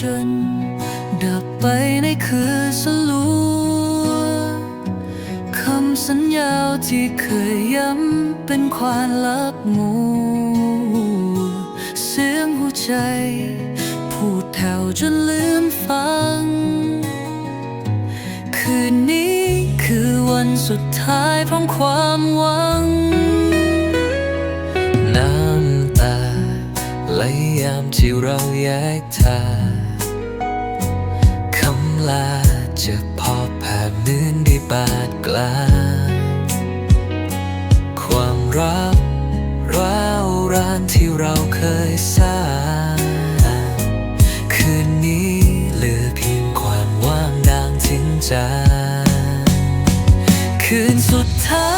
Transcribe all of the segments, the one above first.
ดับไปในคือสลัวคำสัญญาที่เคยย้ำเป็นควานลับหมูเสียงหัวใจ พูดแถวจนลืมฟัง คืนนี้คือวันสุดท้ายพร้อมความหวัง น้ำตาไหลยามที่เราแยกทาง ลา จะพอแผ่เนื่นได้บาดกลางความรักร้าวรานที่เราเคยสร้างคืนนี้เหลือเพียงความว่างดางทิ้งจาคืนสุดท้าย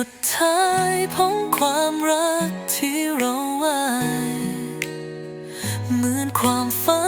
สุดท้ายของความรักที่เราไว้เหมือนความฝัน